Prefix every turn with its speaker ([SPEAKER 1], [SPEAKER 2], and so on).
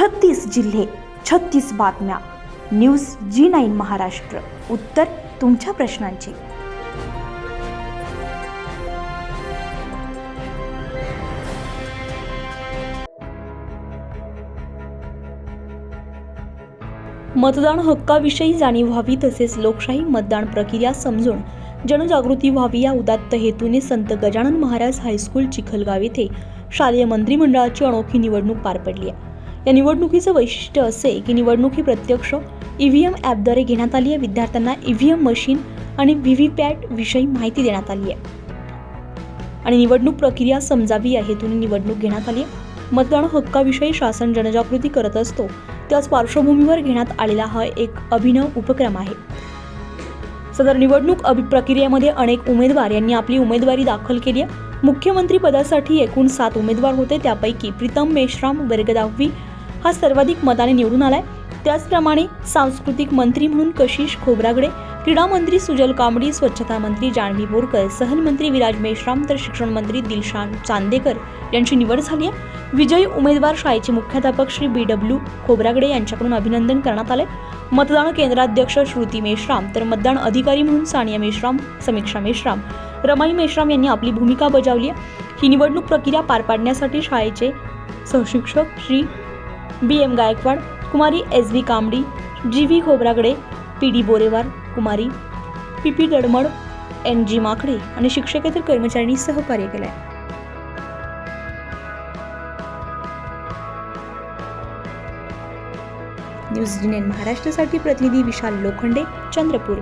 [SPEAKER 1] छत्तीस जिल्हे छत्तीस बातम्या. News G nine Maharashtra. उत्तर तुमच्या प्रश्नांची.
[SPEAKER 2] मतदान हक्काविषयी जाणीव व्हावी तसेच लोकशाही मतदान प्रक्रिया समजून जनजागृती व्हावी या उदात्त हेतूने संत गजानन महाराज हायस्कूल चिखलगाव येथे शालेय मंत्रिमंडळाची अनोखी निवडणूक पार पडली आहे. या निवडणुकीचं वैशिष्ट्य असे की निवडणूक ही प्रत्यक्ष ईव्हीएम ॲपद्वारे घेण्यात आली आहे. विद्यार्थ्यांना ई व्ही एम मशीन आणि व्ही व्ही पॅट विषयी माहिती देण्यात आली आहे. आणि निवडणूक प्रक्रिया समजावी या हेतूने निवडणूक घेण्यात आली आहे. मतदान हक्काविषयी शासन जनजागृती करत असतो त्याच पार्श्वभूमीवर घेण्यात आलेला हा एक अभिनव उपक्रम आहे. सदर निवडणूक अभि प्रक्रियेमध्ये अनेक उमेदवार यांनी आपली उमेदवारी दाखल केली आहे. मुख्यमंत्री पदासाठी एकूण सात उमेदवार होते त्यापैकी प्रीतम मेश्राम वर्ग दहावी हा सर्वाधिक मताने निवडून आलाय. त्याचप्रमाणे सांस्कृतिक मंत्री म्हणून कशिश खोब्रागडे क्रीडा मंत्री सुजल कांबडी स्वच्छता मंत्री जान्हवी बोरकर सहलमंत्री विराज मेश्राम तर शिक्षण मंत्री दिलशान चांदेकर यांची निवड झाली आहे. विजयी उमेदवार शाळेचे मुख्याध्यापक श्री बी डब्ल्यू खोब्रागडे यांच्याकडून अभिनंदन करण्यात आले मतदान केंद्राध्यक्ष श्रुती मेश्राम तर मतदान अधिकारी म्हणून सानिया मेश्राम समीक्षा मेश्राम रमाई मेश्राम यांनी आपली भूमिका बजावली आहे. ही निवडणूक प्रक्रिया पार पाडण्यासाठी शाळेचे सहशिक्षक श्री बी एम गायकवाड कुमारी S B Kambadi G V Khobragade P D Borewar कुमारी P P Dadmad N G Makade आणि शिक्षकेतर कर्मचाऱ्यांनी सहकार्य केलं आहे न्यूज डिनेन महाराष्ट्रासाठी प्रतिनिधी विशाल लोखंडे चंद्रपूर.